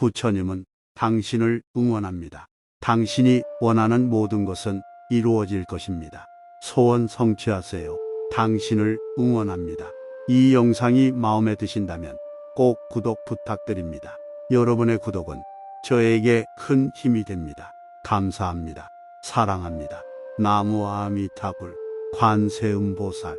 부처님은 당신을 응원합니다. 당신이 원하는 모든 것은 이루어질 것입니다. 소원 성취하세요. 당신을 응원합니다. 이 영상이 마음에 드신다면 꼭 구독 부탁드립니다. 여러분의 구독은 저에게 큰 힘이 됩니다. 감사합니다. 사랑합니다. 나무 아미타불 관세음보살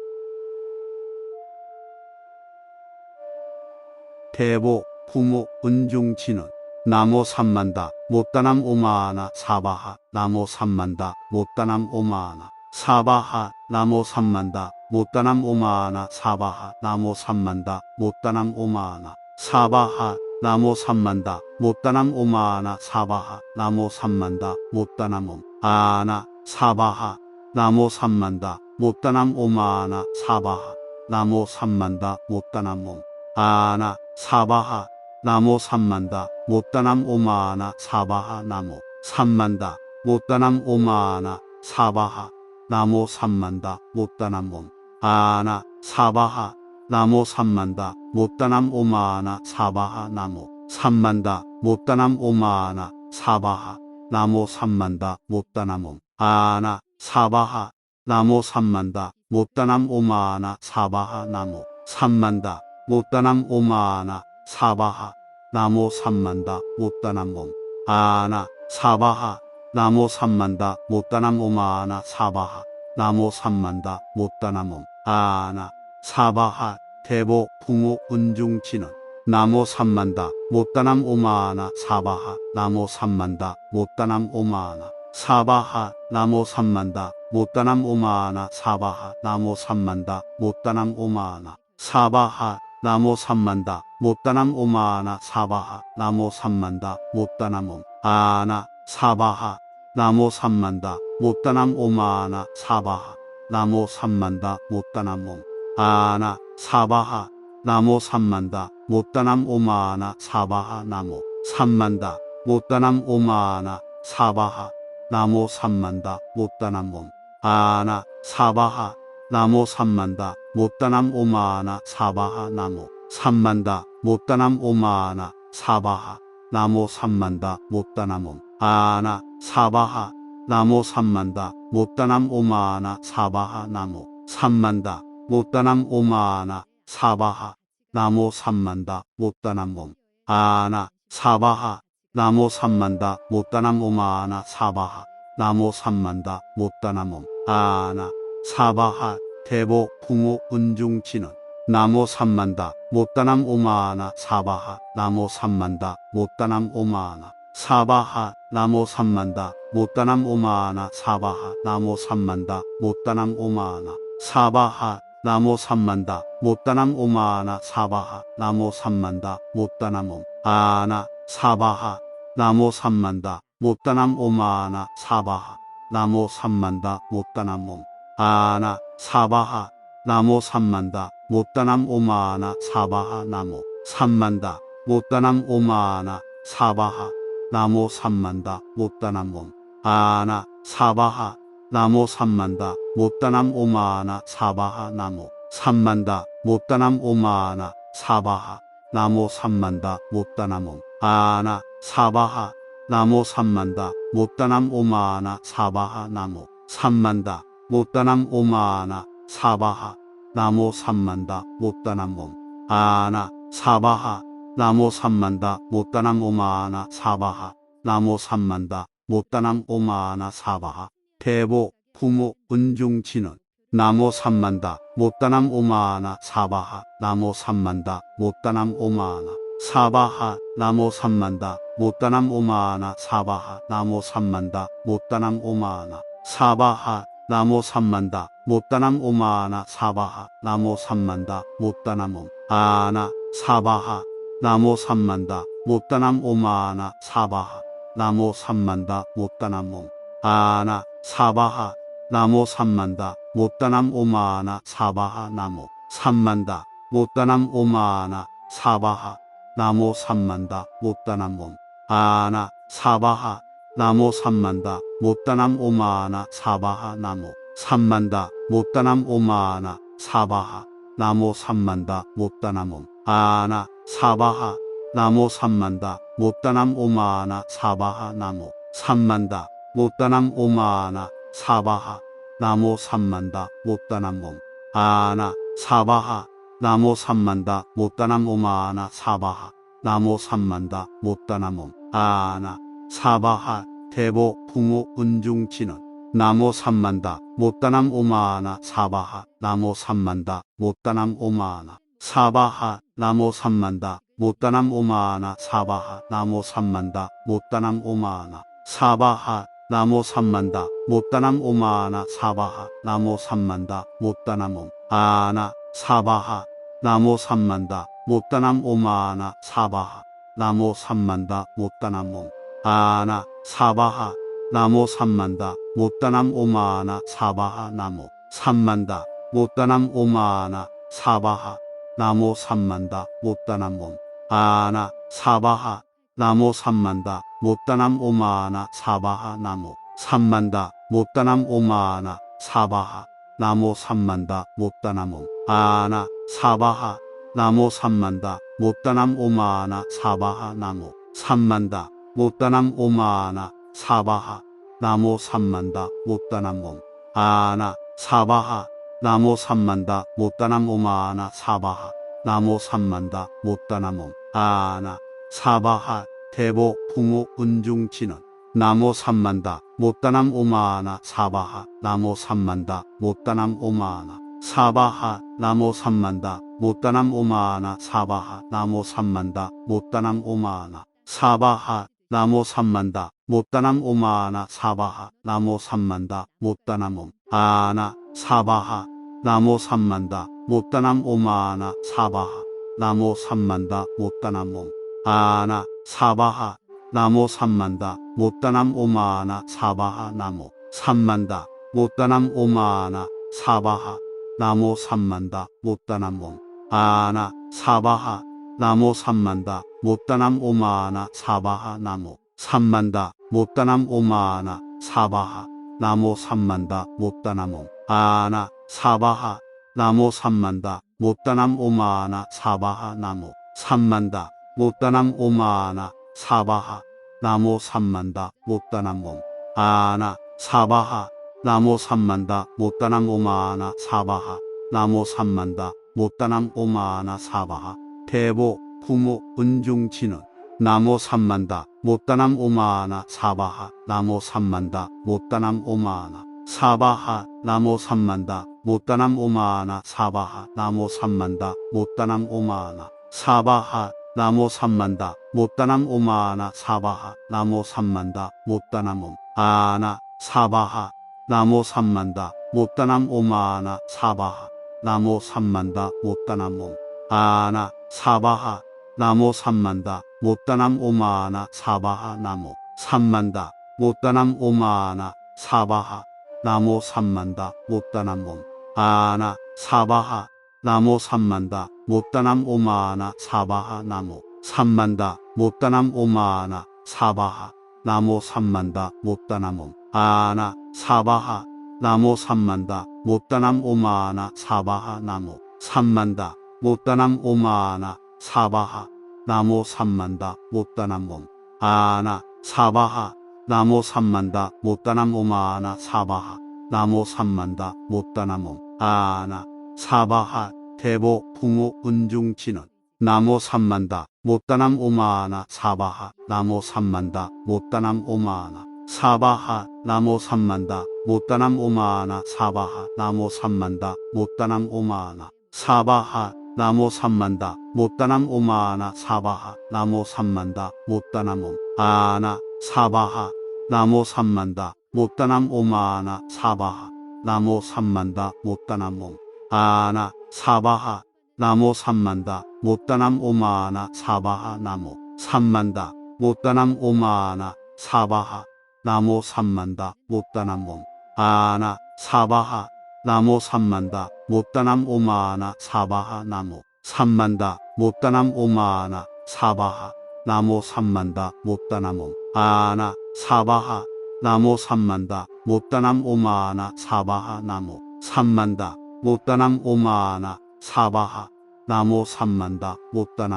대보 부모 은중진은 나모 삼만다 못다남 오마하나 사바하 나모 삼만다 못다남 오마하나 사바하 나모 삼만다 못다남 오마하나 사바하 나모 삼만다 못다남 오마하나 사바하 나모 삼만다 못다남 오마하나 사바하 나모 삼만다 못다남 옴 아나 사바하 나모 삼만다 못다남 오마하나 사바하 나모 삼만다 못다남 옴 아나 사바하 나모 삼만다. 못다남 오마하나 사바하 나모 삼만다. 못다남 오마하나 사바하 나모 삼만다. 못다남 옴. 아나 사바하 나모 삼만다. 못다남 오마하나 사바하 나모 삼만다. 못다남 오마하나 사바하 나모 삼만다. 못다남 옴. 아나 사바하 나모 삼만다. 못다남 오마하나 사바하 나모 삼만다 못다남 오마하나 사바하 나모 삼만다 못다남 옴. 아나 사바하 나모 삼만다 못다남 오마하나 사바하 나모 삼만다 못다남 옴. 아나 사바하 대보 부모 은중치는 나모 삼만다 못다남 오마하나 사바하 나모 삼만다 못다남 오마하나 사바하 나모 삼만다 못다남 오마하나 사바하 나모 삼만다 못다남 오마하나 사바하 나모 삼만다 못다남 오마하나 사바하 나모 삼만다 못다남 옴 아나 사바하 나모 삼만다 못다남 오마하나 사바하 나모 삼만다 못다남 옴 아나 사바하 나모 삼만다 못다남 오마하나 사바하 나모 삼만다 못다남 오마하나 사바하 나모 삼만다 못다남 옴 아나 사바하 나모 삼만다 못다남 오마하나 사바하 나모 삼만다. 못다남 오마하나 사바하 나모 삼만다. 못다남 옴. 아나 사바하 나모 삼만다. 못다남 오마하나 사바하 나모 삼만다. 못다남 오마하나 사바하 나모 삼만다. 못다남 옴. 아나 사바하 나모 삼만다. 못다남 오마하나 사바하 나모 삼만다. 못다남 옴. 아나 사바하 대보 부모 은중치는 나모 삼만다 못다남 오마하나 사바하. 나모 삼만다 못다남 오마하나 사바하. 나모 삼만다 못다남 오마하나 사바하. 나모 삼만다 못다남 오마하나 사바하. 나모 삼만다 못다남 오마하나 사바하. 나모 삼만다 못다남 옴 아나 사바하. 나모 삼만다 못다남 오마하나 사바하. 나모 삼만다 못다남 옴 아나 사바하 나모 삼만다. 못다남 오마하나 사바하 나모 삼만다. 못다남 오마하나 사바하 나모 삼만다. 못다남 옴 아나 사바하 나모 삼만다. 못다남 오마하나 사바하 나모 삼만다. 못다남 오마하나 사바하 나모 삼만다. 못다남 옴 아나 사바하 나모 삼만다. 못다남 오마하나 사바하 나모 삼만다 못다남 오마하나 사바하 나모 삼만다 못다남 옴. 아나 사바하 나모 삼만다 못다남 오마하나 사바하 나모 삼만다 못다남 오마하나 사바하. 대보 부모 은중치는 나모 삼만다 못다남 오마하나 사바하 나모 삼만다 못다남 오마하나 사바하 나모 삼만다 못다남 오마하나 사바하 나모 삼만다 못다남 오마하나 사바하 나모 삼만다 못다남 오마하나 사바하 나모 삼만다 못다남 옴 아나 사바하 나모 삼만다 못다남 오마하나 사바하 나모 삼만다 못다남 옴 아나 사바하 나모 삼만다 못다남 오마하나 사바하 나모 삼만다 못다남 오마하나 사바하 나모 삼만다 못다남 옴 아나 사바하 나모 삼만다 못다남 오마하나 사바하 나모 삼만다. 못다남 오마하나 사바하 나모 삼만다. 못다남 옴. 아나 사바하 나무 삼만다. 못다남 오마하나 사바하 나무 삼만다. 못다남 오마하나 사바하 나무 삼만다. 못다남 몸 아나 사바하 나무 삼만다. 못다남 오마하나 사바하 나무 삼만다. 못다남 몸 아나 사바하 대보 풍우 은중치는 나무 삼만다. 못다남 오마하나. 사바하. 나무 삼만다. 못다남 오마하나. 사바하. 나무 삼만다. 못다남 오마하나. 사바하. 나무 삼만다. 못다남 오마하나. 사바하. 나무 삼만다. 못다남 오마하나. 사바하. 나무 삼만다. 못다남 옴. 아나. 사바하. 나무 삼만다. 못다남 오마하나. 사바하. 나무 삼만다. 못다남 옴 아나 사바하 나무 삼만다. 못다남 오마하나 사바하 나무 삼만다. 못다남 오마하나 사바하 나무 삼만다. 못다남 몸 아나 사바하 나무 삼만다. 못다남 오마하나 사바하 나무 삼만다. 못다남 오마하나 사바하 나무 삼만다. 못다남 몸 아나 사바하 나무 삼만다. 못다남 오마하나 사바하 나무 삼만다 못다남 오마하나 사바하 나무 삼만다 못다남 몸 아나 사바하 나무 삼만다 못다남 오마하나 사바하 나무 삼만다 못다남 몸 아나 사바하 대보 풍우 은중치는 나무 삼만다 못다남 오마하나 사바하 나무 삼만다 못다남 오마하나 사바하 나무 삼만다 못다남 오마하나 사바하 나무 삼만다 못다남 오마하나 사바하 나무 삼만다. 못다남 오마하나 사바하. 나무 삼만다. 못다남 옴. 아나 사바하. 나무 삼만다. 못다남 오마하나 사바하. 나무 삼만다. 못다남 옴. 아나 사바하. 나무 삼만다. 못다남 오마하나 사바하. 나무 삼만다. 못다남 오마하나 사바하. 나무 삼만다. 못다남 몸 아나 사바하. 나무 삼만다 못다남 오마하나 사바하 나무 삼만다. 못다남 오마하나 사바하 나무 삼만다. 옴 아나 사바하 나무 삼만다. 못다남 오마하나 사바하 나무 삼만다. 못다남 오마하나 사바하 나무 삼만다. 못다남 몸 아나 사바하 나무 삼만다. 못다남 오마하나 사바하 나무 삼만다. 못다남 오마하나 사바하 대보 부모 은중치는 나무 삼만다 못다남 오마하나 사바하. 나무 삼만다 못다남 오마하나 사바하. 나무 삼만다 못다남 오마하나 사바하. 나무 삼만다 못다남 오마하나 사바하. 나무 삼만다 못다남 오마하나 사바하. 나무 삼만다 못다남 옴. 아나 사바하. 나무 삼만다 못다남 오마하나 사바하. 나무 삼만다 못다남 옴. 아나 사바하 나무 삼만다 못다남 오마하나 사바하 나무 삼만다 못다남 오마하나 사바하 나무 삼만다 못다남 옴 아나 사바하 나무 삼만다 못다남 오마하나 사바하 나무 삼만다 못다남 오마하나 사바하 나무 삼만다 못다남 옴 아나 사바하 나무 삼만다 못다남 오마하나 사바하 나무 삼만다 못다남 오마하나 사바하 나무 삼만다 못다남 몸 아나 사바하 나무 삼만다 못다남 오마하나 사바하 나무 삼만다 못다남 몸 아나 사바하 대보 풍우 은중치는 나무 삼만다 못다남 오마하나 사바하 나무 삼만다 못다남 오마하나 사바하 나무 삼만다 못다남 오마하나 사바하 나무 삼만다 못다남 오마하나 사바하 나무 삼만다 못다남 오마하나 사바하 나무 삼만다 못다남 옴 아나 사바하 나무 삼만다 못다남 오마하나 사바하 나무 삼만다 못다남 옴 아나 사바하 나무 삼만다 못다남 오마하나 사바하 나무 삼만다 못다남 오마하나 사바하 나무 삼만다 못다남 옴 아나 사바하 나무 삼만다 못다남 오마하나 사바하 나무 삼만다 못다남 오마하나 사바하 나무 삼만다 못다남 옴 아나 사바하 나무 삼만다 못다남 오마하나 사바하 나무 삼만다 못다남 오마하나 사바하 나무 삼만다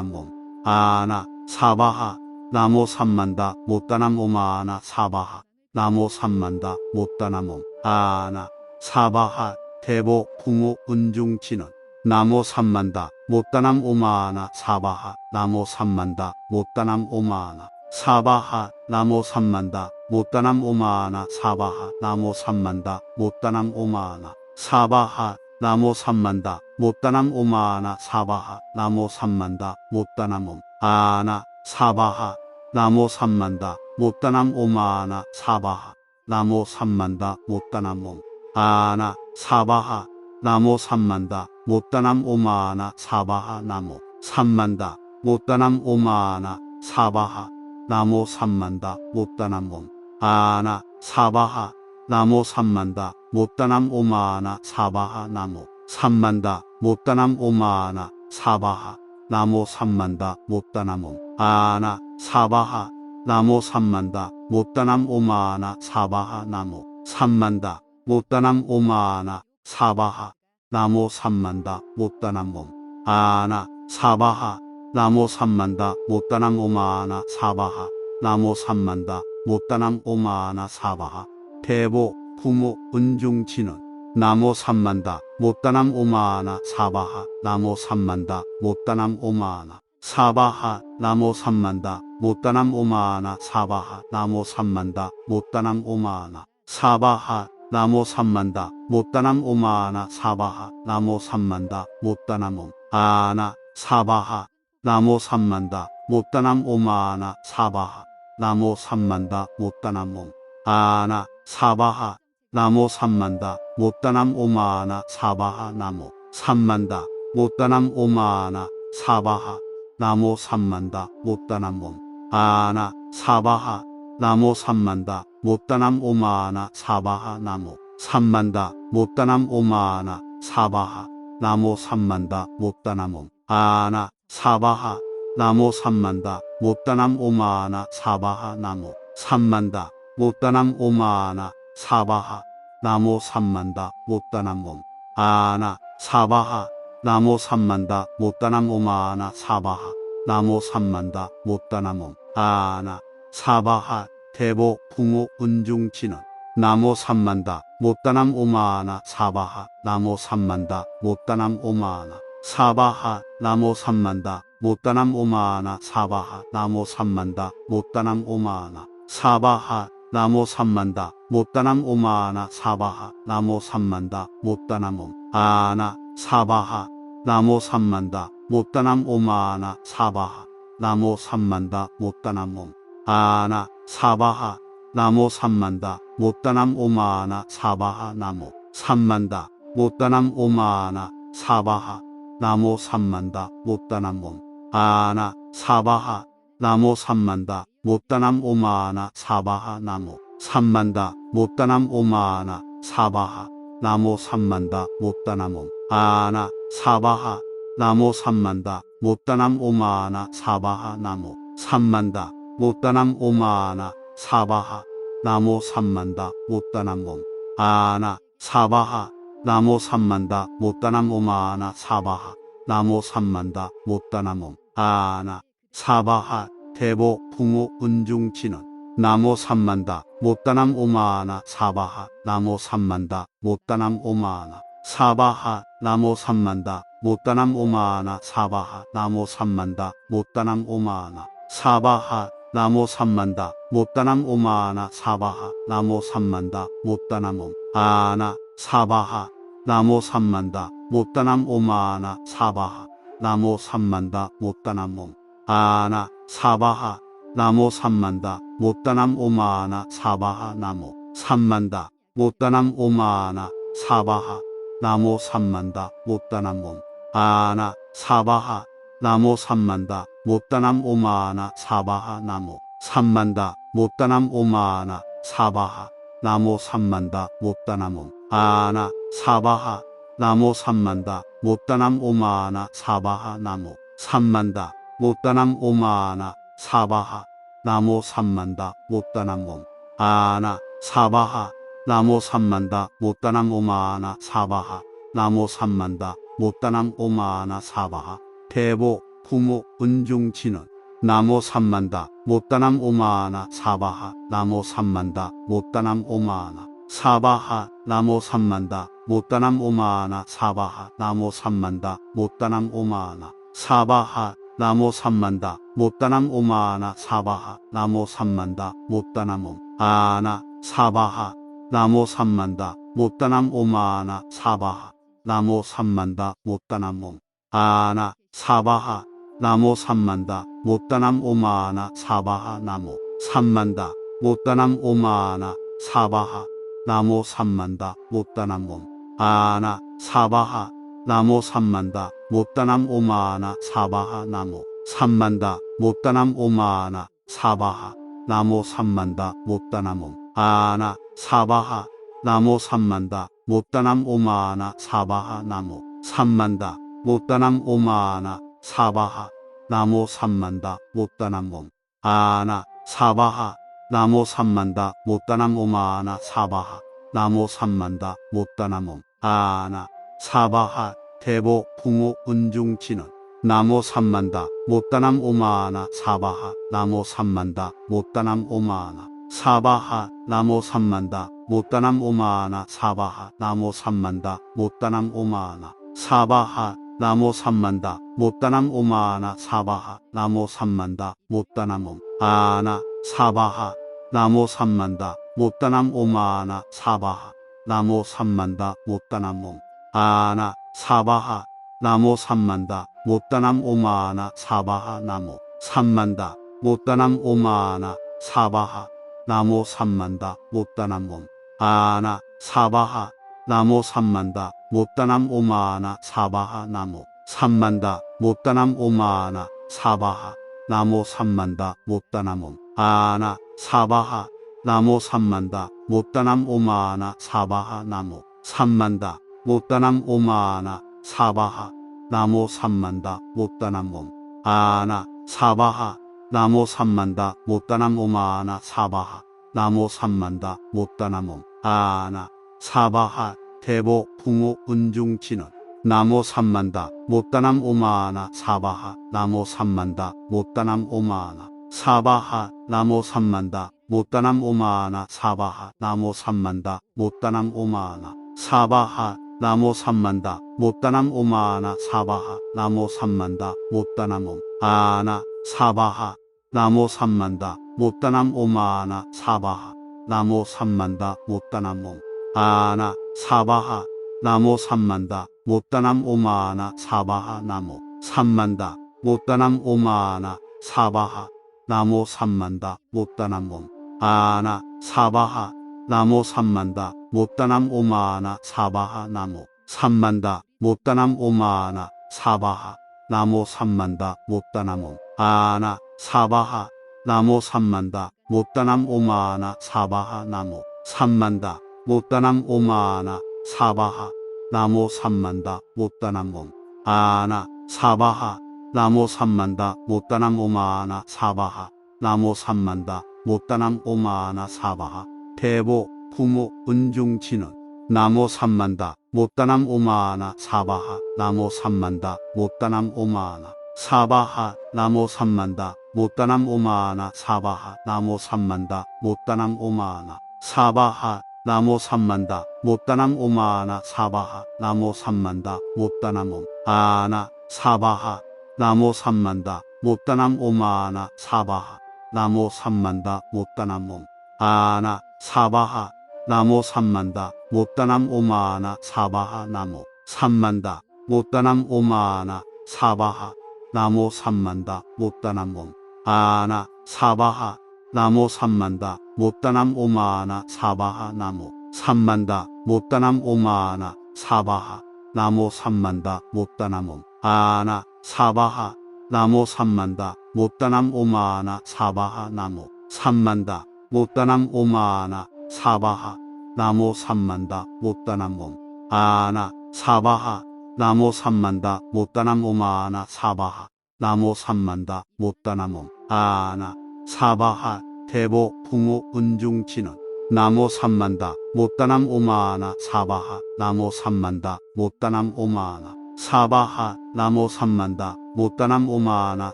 몸 아나 사바하 나모 삼만다 못다남 오마아나 사바하 나모 삼만다 못다남 옴 아나 사바하 대보 풍우 은중치는 나모 삼만다 못다남 오마아나 사바하. 나모 삼만다 못다남 오마아나 사바하. 나모 삼만다 못다남 오마아나 사바하. 나모 삼만다 못다남 오마아나 사바하. 나모 삼만다 못다남 오마아나 사바하. 나모 삼만다 못다남 옴 아나 사바하. 나모 삼만다 못다남 오마아나 사바하. 나모 삼만다 못다남 옴 아나 사바하 나모 삼만다. 못다남 오마아나 사바하 나모 삼만다. 못다남 오마아나 사바하 나모 삼만다. 못다남 옴. 아나 사바하 나모 삼만다. 못다남 오마아나 사바하 나모 삼만다. 못다남 오마아나 사바하 나모 삼만다. 못다남 옴. 아나 사바하 나모 삼만다. 못다남 오마아나 사바하 나모 삼만다 못다남 오마아나 사바하 나모 삼만다 못다남 옴. 아나 사바하 나모 삼만다 못다남 오마아나 사바하 나모 삼만다 못다남 오마아나 사바하. 대보 부모 은중치는 나모 삼만다 못다남 오마아나 사바하 나모 삼만다 못다남 오마아나 사바하 나모 삼만다 못다남 오마아나 사바하 나모 삼만다 못다남 오마아나 사바하 나모 삼만다 못다남 오마아나 사바하 나모 삼만다 못다남 옴 아나 사바하 나모 삼만다 못다남 오마아나 사바하 나모 삼만다 못다남 옴 아나 사바하 나모 삼만다 못다남 오마아나 사바하 나모 삼만다 못다남 오마아나 사바하 나모 삼만다 못다남 옴 아나 사바하 나모 삼만다 못다남 오마아나 사바하 나모 삼만다 못다남 오마아나 사바하 나모 삼만다 못다남 옴 아나 사바하 나모 삼만다 못다남 오마아나 사바하 나모 삼만다 못다남 오마아나 사바하 나모 삼만다 못다남 옴 아나 사바하 나모 삼만다 못다남 오마아나 사바하 나모 삼만다 못다남 옴 아나 사바하 대보 풍우 은중치는 나모 삼만다 못다남 오마아나 사바하 나모 삼만다 못다남 오마아나 사바하 나모 삼만다 못다남 오마아나 사바하 나모 삼만다 못다남 오마아나 사바하 나모 삼만다 못다남 오마아나 사바하 나모 삼만다 못다남 옴 아나 사바하 나모 삼만다 못다남 오마아나 사바하 나모 삼만다 못다남 옴 아나 사바하 나모 삼만다. 못다남 오마아나 사바하 나모 삼만다. 못다남 오마아나 사바하 나모 삼만다. 못다남 옴. 아나 사바하 나모 삼만다. 못다남 오마아나 사바하 나모 삼만다. 못다남 오마아나 사바하 나모 삼만다. 못다남 옴. 아나 사바하 나모 삼만다. 못다남 오마아나 사바하 나모 삼만다 못다남 오마아나 사바하 나모 삼만다 못다남 옴. 아나 사바하 나모 삼만다 못다남 오마아나 사바하 나모 삼만다 못다남 옴. 아나 사바하 대보 풍우 은중치는 나모 삼만다 못다남 오마아나 사바하 나모 삼만다 못다남 오마아나 사바하 나모 삼만다 못다남 오마아나 사바하 나모 삼만다 못다남 오마아나 사바하 나모 삼만다 못다남 오마아나 사바하 나모 삼만다 못다남 옴 아나 사바하 나모 삼만다 못다남 오마아나 사바하 나모 삼만다 못다남 옴 아나 사바하 나모 삼만다 못다남 오마아나 사바하 나모 삼만다 못다남 오마아나 사바하 나모 삼만다 못다남 옴 아나 사바하 나모 삼만다 못다남 오마아나 사바하 나모 삼만다. 못다남 오마아나 사바하 나모 삼만다. 못다남 옴 아나 사바하 나모 삼만다. 못다남 오마아나 사바하 나모 삼만다. 못다남 오마아나 사바하 나모 삼만다. 못다남 옴 아나 사바하 나모 삼만다. 못다남 오마아나 사바하 나모 삼만다. 못다남 오마아나 사바하 대보 풍우 은중치는 나무 삼만다 못다남 오마하나 사바하 나무 삼만다 못다남 오마하나 사바하 나무 삼만다 못다남 오마하나 사바하 나무 삼만다 못다남 오마하나 사바하 나무 삼만다 못다남 오마하나 사바하 나무 삼만다 못다남 옴 아나 사바하 나무 삼만다 못다남 오마하나 사바하 나무 삼만다 못다남 옴 아나 사바하 나무 삼만다 못다남 오마하나 사바하 나무 삼만다 못다남 오마하나 사바하 나무 삼만다 못다남 옴 아나 사바하 나무 삼만다 못다남 오마하나 사바하 나무 삼만다 못다남 오마하나 사바하 나무 삼만다 못다남 옴 아나 사바하 나무 삼만다 못다남 오마하나 사바하 나무 삼만다 못다남 오마하나 사바하 나무 삼만다 못다남 옴. 아나 사바하 나무 삼만다 못다남 오마하나 사바하 나무 삼만다 못다남 옴. 아나 사바하 대보 풍우 은중치는 나무 삼만다 못다남 오마하나 사바하 나무 삼만다 못다남 오마하나. 사바하 나무 삼만다 못다남 오마하나 사바하 나무 삼만다 못다남 오마하나. 사바하 나무 삼만다 못다남 오마하나 사바하 나무 삼만다 못다남 옴 아나 사바하 나무 삼만다 못다남 오마하나 사바하 나무 삼만다 못다남 옴 아나 사바하 나무 삼만다 못다남 오마하나 사바하 나무 삼만다 못다남 오마하나 사바하 나무 삼만다 못다남 옴 아나 사바하 나무 삼만다 못다남 오마하나 사바하 나무 삼만다. 못다남 오마하나 사바하 나무 삼만다. 못다남 옴. 아나 사바하 나무 삼만다. 못다남 오마하나 사바하 나무 삼만다. 못다남 오마하나 사바하 나무 삼만다. 못다남 옴. 아나 사바하 나무 삼만다. 못다남 오마하나 사바하 나무 삼만다. 못다남 옴. 아나 사바하 대보 풍우 은중치는 나무 삼만다 못다남 오마하나 사바하. 나무 삼만다 못다남 오마하나 사바하. 나무 삼만다 못다남 오마하나 사바하. 나무 삼만다 못다남 오마하나 사바하. 나무 삼만다 못다남 오마하나 사바하. 나무 삼만다 못다남 옴 아나 사바하. 나무 삼만다 못다남 오마하나 사바하. 나무 삼만다 못다남 옴 아나 사바하 나무 삼만다 못다남 오마하나 사바하 나무 삼만다 못다남 오마하나 사바하 나무 삼만다 못다남 옴 아나 사바하 나무 삼만다 못다남 오마하나 사바하 나무 삼만다 못다남 오마하나 사바하 나무 삼만다 못다남 옴 아나 사바하 나무 삼만다 못다남 오마하나 사바하 나무 삼만다 못다남 오마하나 사바하 나무 삼만다 못다남 옴. 아나 사바하 나무 삼만다 못다남 오마하나 사바하 나무 삼만다 못다남 오마하나 사바하. 대보 부모 은중치는 나무 삼만다 못다남 오마하나 사바하 나무 삼만다 못다남 오마하나 사바하 나무 삼만다 못다남 오마하나 사바하 나무 삼만다 못다남 오마하나 사바하 나무 삼만다 못다남 오마하나 사바하 나무 삼만다 못다남 옴 아나 사바하 나무 삼만다 못다남 오마하나 사바하 나무 삼만다 못다남 옴 아나 사바하 나무 삼만다 못다남 오마하나 사바하 나무 삼만다 못다남 오마하나 사바하 나무 삼만다 못다남 옴 아나 사바하 나무 삼만다 못다남 오마하나 사바하 나무 삼만다 못다남 오마하나 사바하 나무 삼만다 못다남 옴 아나 사바하 나무 삼만다 못다남 오마하나 사바하 나무 삼만다 못다남 오마하나 사바하 나무 삼만다 못다남 옴 아나 사바하 나무 삼만다 못다남 오마하나 사바하 나무 삼만다 못다남 옴 아나 사바하 대보 풍우 은중치는 나무 삼만다 못다남 오마하나. 사바하 나무 삼만다 못다남 오마하나. 사바하 나모 삼만다 못다남 오마하나.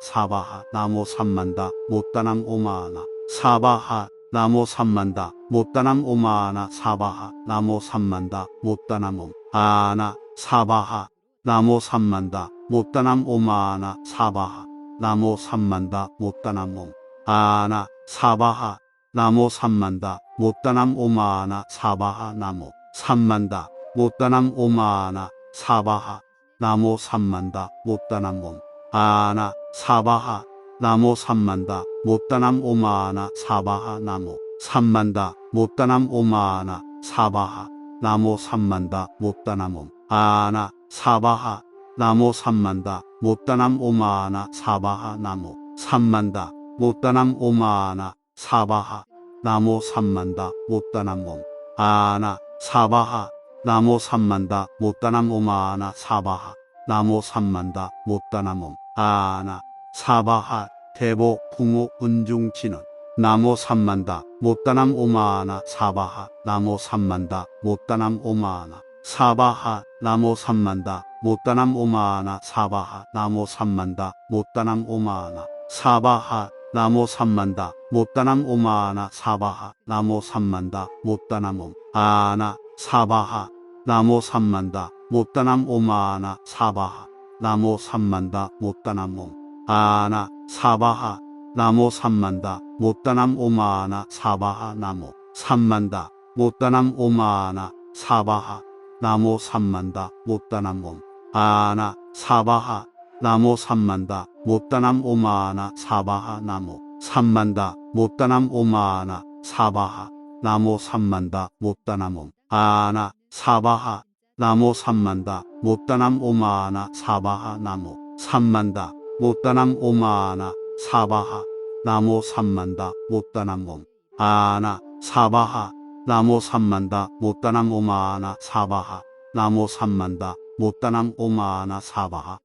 사바하 나모 삼만다 못다남 오마하나. 사바하 나모 삼만다 못다남 오마하나. 사바하 나모 삼만다 못다남 옴. 아나. 사바하 나모 삼만다 못다남 오마하나. 사바하 나모 삼만다 못다남 옴 아나 사바하 나모 삼만다. 못다남 오마하나 사바하 나모 삼만다. 못다남 오마하나 사바하 나모 삼만다. 못다남 옴. 아나 사바하 나모 삼만다. 못다남 오마하나 사바하 나모 삼만다. 못다남 오마하나 사바하 나모 삼만다. 못다남 옴. 아나 사바하 나모 삼만다. 못다남 오마하나 사바하 나모 삼만다 못다남 오마하나 사바하 나모 삼만다 못다남 옴. 아나 사바하 나모 삼만다 못다남 오마하나 사바하 나모 삼만다 못다남 옴. 아나 사바하 대보 풍우 은중진원 나모 삼만다 못다남 오마하나 사바하 나모 삼만다 못다남 오마하나 사바하 나모 삼만다 못다남 오마하나 사바하 나모 삼만다 못다남 오마하나 사바하 나모 삼만다 못다남 오마하나 사바하 나모 삼만다 못다남 옴 아나 사바하 나모 삼만다 못다남 오마하나 사바하 나모 삼만다 못다남 옴 아나 사바하 나모 삼만다 못다남 오마하나 사바하 나모 삼만다 못다남 오마하나 사바하 나모 삼만다 못다남 옴 아나 사바하 나모 삼만다 못다남 오마하나 사바하 나모 삼만다. 못다남 오마하나 사바하 나모 삼만다. 못다남 옴. 아나 사바하. 나모 삼만다. 못다남 오마하나 사바하 나모 삼만다. 못다남 오마하나 사바하. 나모 삼만다. 못다남 옴. 아나 사바하. 나모 삼만다. 못다남 오마하나 사바하. 나모 삼만다. 못다남 오마하나 사바하